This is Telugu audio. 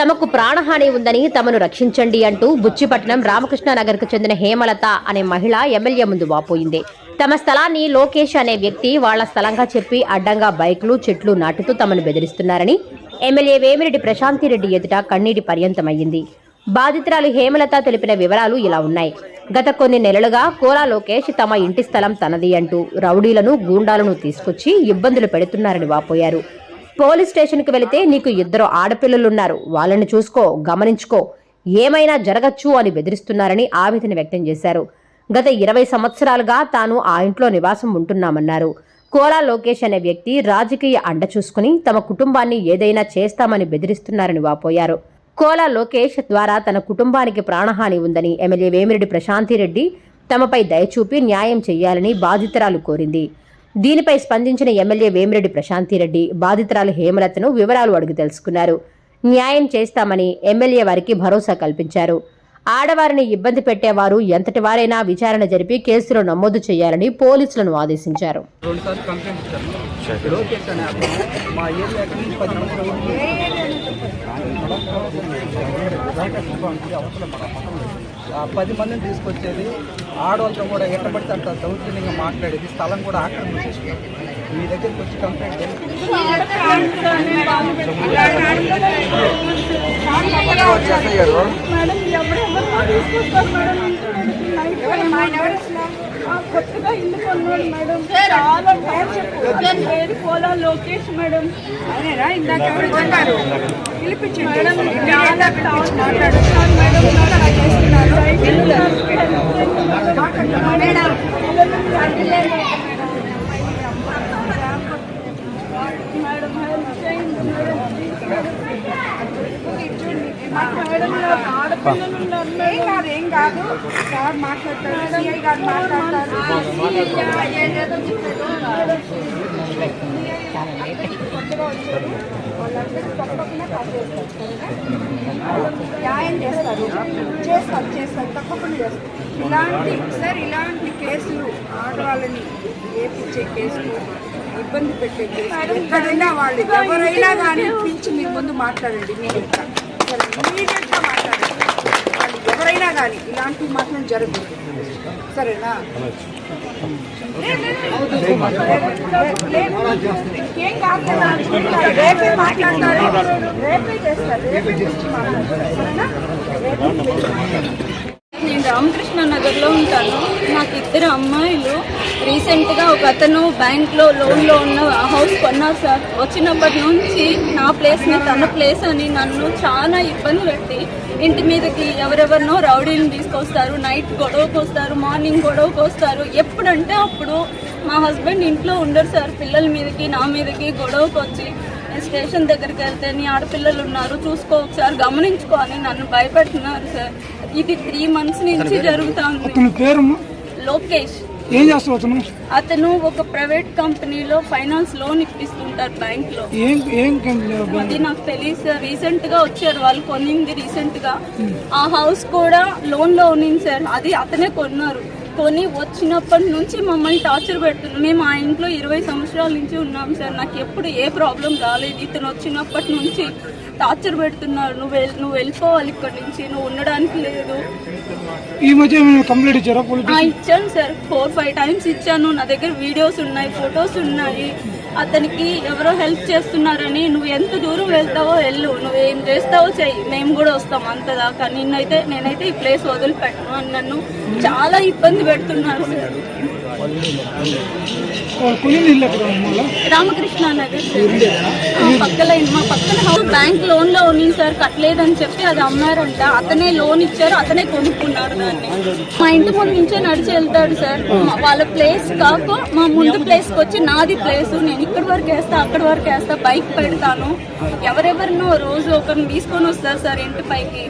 తమకు ప్రాణహాని ఉందని తమను రక్షించండి అంటూ బుచ్చిపట్నం రామకృష్ణానగర్కు చెందిన హేమలత అనే మహిళ ఎమ్మెల్యే ముందు వాపోయింది. తమ స్థలాన్ని లోకేష్ అనే వ్యక్తి వాళ్ళ స్థలంగా చెప్పి అడ్డంగా బైక్లు చెట్లు నాటుతూ తమను బెదిరిస్తున్నారని ఎమ్మెల్యే వేమిరెడ్డి ప్రశాంతిరెడ్డి ఎదుట కన్నీటి పర్యంతమయ్యింది. బాధితురాలు హేమలత తెలిపిన వివరాలు ఇలా ఉన్నాయి. గత కొన్ని నెలలుగా కోలా లోకేష్ తమ ఇంటి స్థలం తనది అంటూ రౌడీలను గూండాలను తీసుకొచ్చి ఇబ్బందులు పెడుతున్నారని వాపోయారు. పోలీస్ స్టేషన్కి వెళితే నీకు ఇద్దరు ఆడపిల్లలున్నారు. వాళ్ళని చూసుకో గమనించుకో. ఏమైనా జరగచ్చు అని బెదిరిస్తున్నారని ఆవేదన వ్యక్తం చేశారు. గత ఇరవై సంవత్సరాలుగా తాను ఆ ఇంట్లో నివాసం ఉంటున్నామన్నారు. కోలా లోకేష్ అనే వ్యక్తి రాజకీయ అండ చూసుకుని తమ కుటుంబాన్ని ఏదైనా చేస్తామని బెదిరిస్తున్నారని వాపోయారు. కోలా లోకేష్ ద్వారా తన కుటుంబానికి ప్రాణహాని ఉందని ఎమ్మెల్యే వేమిరెడ్డి ప్రశాంతిరెడ్డి తమపై దయచూపి న్యాయం చేయాలని బాధితురాలు కోరింది. దీనిపై స్పందించిన ఎమ్మెల్యే వేమిరెడ్డి ప్రశాంతిరెడ్డి బాధితురాలు హేమలతను వివరాలు అడిగి తెలుసుకున్నారు. న్యాయం చేస్తామని ఎమ్మెల్యే వారికి భరోసా కల్పించారు. ఆడవారిని ఇబ్బంది పెట్టేవారు ఎంతటి వారైనా విచారణ జరిపి కేసులు నమోదు చేయాలని పోలీసులను ఆదేశించారు. మా పది మందిని తీసుకొచ్చేది ఆడవాళ్ళతో కూడా ఎట్టబడితే అంత దౌర్జన్యంగా మాట్లాడేది స్థలం కూడా ఆక్రమించేసుకున్నాం మీ దగ్గరికి వచ్చి కంప్లైంట్ కొత్తగా ఇల్లు కొన్నాడు మేడం చాలా టైం పేరు పోలా లోకేష్ మేడం మేడం ఇందాక torture madam madam help madam madam నాకు మేడం ఏం కాదు? సార్ మాట్లాడతారు సిఐ గారు మాట్లాడతారు వాళ్ళందరూ తప్పకుండా న్యాయం చేస్తారు చేస్తారు చేస్తారు తప్పకుండా చేస్తారు ఇలాంటి సార్ ఇలాంటి కేసులు ఆడవాళ్ళని ఏపించే కేసులు ఇబ్బంది పెట్టే కేసులు. ఎక్కడైనా వాళ్ళు ఎవరైనా కానీ పిలిచి మీ ముందు మాట్లాడండి మీరు సరే మీడియట్గా మాట్లాడండి వాళ్ళు జరగాలి ఇలాంటివి మాత్రం జరగదు. సరేనా? ఇంకేం కాదు రేపే మాట్లాడతారు. రేపే చేస్తారు. రేపే చేసి మాట్లాడతారు. సరేనా? నేను రామకృష్ణ నగర్లో ఉంటాను. నాకు ఇద్దరు అమ్మాయిలు. రీసెంట్గా ఒక అతను బ్యాంక్లో లోన్లో ఉన్న హౌస్ కొన్నారు సార్. వచ్చినప్పటి నుంచి నా ప్లేస్ని తన ప్లేస్ అని నన్ను చాలా ఇబ్బంది పెట్టి ఇంటి మీదకి ఎవరెవరినో రౌడీని తీసుకొస్తారు. నైట్ గొడవకు వస్తారు మార్నింగ్ గొడవకు వస్తారు. ఎప్పుడంటే అప్పుడు మా హస్బెండ్ ఇంట్లో ఉండరు సార్. పిల్లల మీదకి నా మీదకి గొడవకు వచ్చి నేను స్టేషన్ దగ్గరికి వెళ్తే నీ ఆడపిల్లలు ఉన్నారు చూసుకో ఒకసారి గమనించుకో అని నన్ను భయపెడుతున్నారు సార్. ఇది త్రీ మంత్స్ నుంచి జరుగుతుంది. పేరు లోకేష్. ఏం చేస్తావు అతను? అతను ఒక ప్రైవేట్ కంపెనీలో ఫైనాన్స్ లోన్ ఇప్పిస్తుంటారు బ్యాంక్లో ఏం ఏం కంపెనీ అది నాకు తెలియదు సార్. రీసెంట్గా వచ్చారు వాళ్ళు కొనింది రీసెంట్గా ఆ హౌస్ కూడా లోన్లో ఉన్నింది సార్. అది అతనే కొన్నారు. కొని వచ్చినప్పటి నుంచి మమ్మల్ని టార్చర్ పెడుతున్నారు. మేము ఆ ఇంట్లో ఇరవై సంవత్సరాల నుంచి ఉన్నాం సార్. నాకు ఎప్పుడు ఏ ప్రాబ్లం రాలేదు. ఇతను వచ్చినప్పటి నుంచి టార్చర్ పెడుతున్నారు. నువ్వు వెళ్- నువ్వు వెళ్ళిపోవాలి ఇక్కడ నుంచి. నువ్వు ఉండడానికి లేదు. ఈ మధ్య కంప్లైంట్ ఇచ్చారా? ఇచ్చాను సార్. ఫోర్ ఫైవ్ టైమ్స్ ఇచ్చాను. నా దగ్గర వీడియోస్ ఉన్నాయి ఫొటోస్ ఉన్నాయి. అతనికి ఎవరో హెల్ప్ చేస్తున్నారని నువ్వు ఎంత దూరం వెళ్తావో వెళ్ళు నువ్వు ఏం చేస్తావో చెయ్యి మేము కూడా వస్తాం అంత దాకా నిన్నైతే నేనైతే ఈ ప్లేస్ వదిలిపెట్టను అని నన్ను చాలా ఇబ్బంది పెడుతున్నారు సార్. రామకృష్ణ నగర్ సార్. పక్కల మా పక్కన హౌస్ బ్యాంక్ లోన్లో ఉంది సార్ కట్టలేదని చెప్పి అది అమ్మారంట. అతనే లోన్ ఇచ్చారు అతనే కొనుక్కున్నారు దాన్ని. మా ఇంటి ముందు నుంచే నడిచి వెళ్తాడు సార్. మా- వాళ్ళ ప్లేస్ కాక మా ముందు ప్లేస్కి వచ్చి నాది ప్లేస్ నేను ఇక్కడ వరకు వేస్తా అక్కడ వరకు వేస్తా బైక్ పెడతాను. ఎవరెవరినో రోజు ఒకరిని తీసుకొని వస్తారు సార్ ఇంటి పైకి.